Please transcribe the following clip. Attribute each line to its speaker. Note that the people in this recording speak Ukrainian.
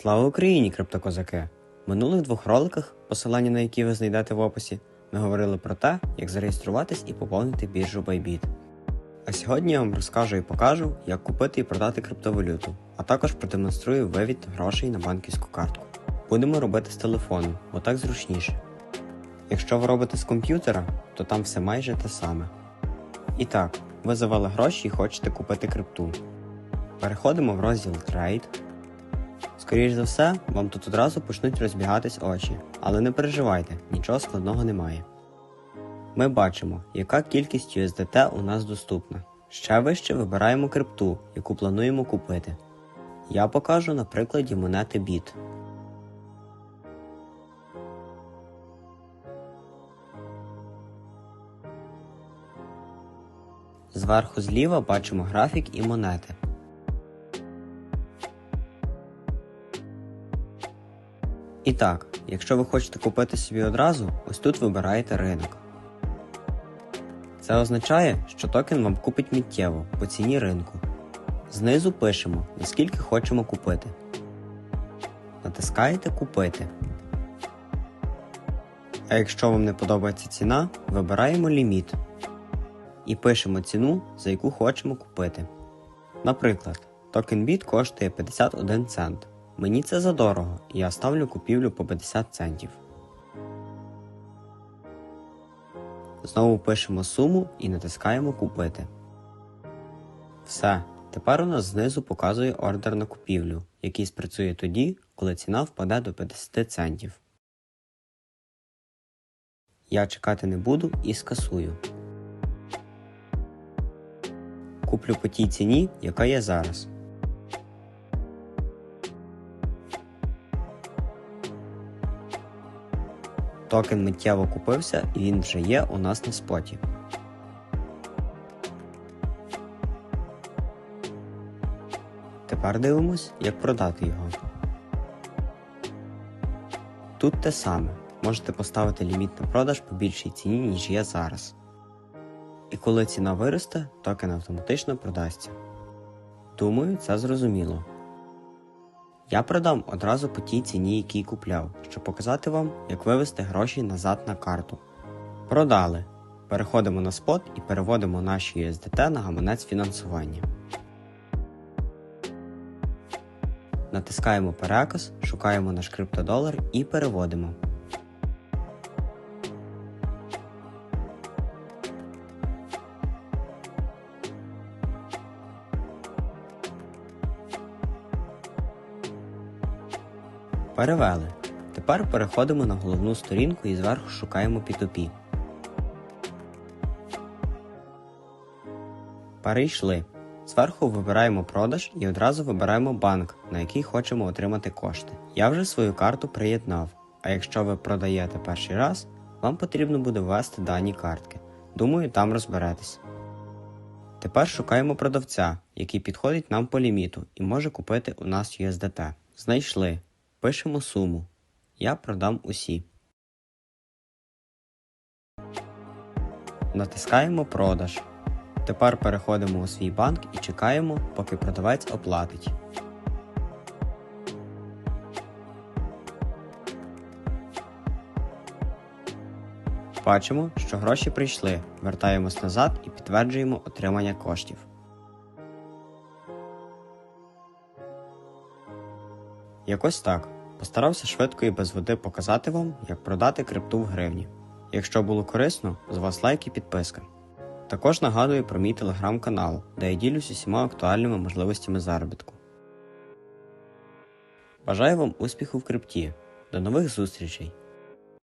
Speaker 1: Слава Україні, криптокозаки! В минулих двох роликах, посилання на які ви знайдете в описі, ми говорили про те, як зареєструватись і поповнити біржу Bybit. А сьогодні я вам розкажу і покажу, як купити і продати криптовалюту, а також продемонструю вивід грошей на банківську картку. Будемо робити з телефону, бо так зручніше. Якщо ви робите з комп'ютера, то там все майже те саме. І так, ви завели гроші і хочете купити крипту. Переходимо в розділ Trade. Скоріше за все, вам тут одразу почнуть розбігатись очі, але не переживайте, нічого складного немає. Ми бачимо, яка кількість USDT у нас доступна. Ще вище вибираємо крипту, яку плануємо купити. Я покажу на прикладі монети BIT. Зверху зліва бачимо графік і монети. І так, якщо ви хочете купити собі одразу, ось тут вибираєте ринок. Це означає, що токен вам купить миттєво по ціні ринку. Знизу пишемо, наскільки хочемо купити. Натискаєте Купити. А якщо вам не подобається ціна, вибираємо ліміт і пишемо ціну, за яку хочемо купити. Наприклад, токен BIT коштує 51 цент. Мені це задорого, я ставлю купівлю по 50 центів. Знову пишемо суму і натискаємо Купити. Все. Тепер у нас знизу показує ордер на купівлю, який спрацює тоді, коли ціна впаде до 50 центів. Я чекати не буду і скасую. Куплю по тій ціні, яка є зараз. Токен миттєво купився і він вже є у нас на споті. Тепер дивимось, як продати його. Тут те саме. Можете поставити ліміт на продаж по більшій ціні, ніж є зараз. І коли ціна виросте, токен автоматично продасться. Думаю, це зрозуміло. Я продам одразу по тій ціні, якій купляв, щоб показати вам, як вивести гроші назад на карту. Продали. Переходимо на спот і переводимо наші USDT на гаманець фінансування. Натискаємо переказ, шукаємо наш криптодолар і переводимо. Перевели. Тепер переходимо на головну сторінку і зверху шукаємо P2P. Перейшли. Зверху вибираємо продаж і одразу вибираємо банк, на який хочемо отримати кошти. Я вже свою карту приєднав, а якщо ви продаєте перший раз, вам потрібно буде ввести дані картки. Думаю, там розберетесь. Тепер шукаємо продавця, який підходить нам по ліміту і може купити у нас USDT. Знайшли. Пишемо суму. Я продам усі. Натискаємо продаж. Тепер переходимо у свій банк і чекаємо, поки продавець оплатить. Бачимо, що гроші прийшли. Вертаємось назад і підтверджуємо отримання коштів. Якось так. Постарався швидко і без води показати вам, як продати крипту в гривні. Якщо було корисно, з вас лайк і підписка. Також нагадую про мій телеграм-канал, де я ділюсь усіма актуальними можливостями заробітку. Бажаю вам успіху в крипті. До нових зустрічей!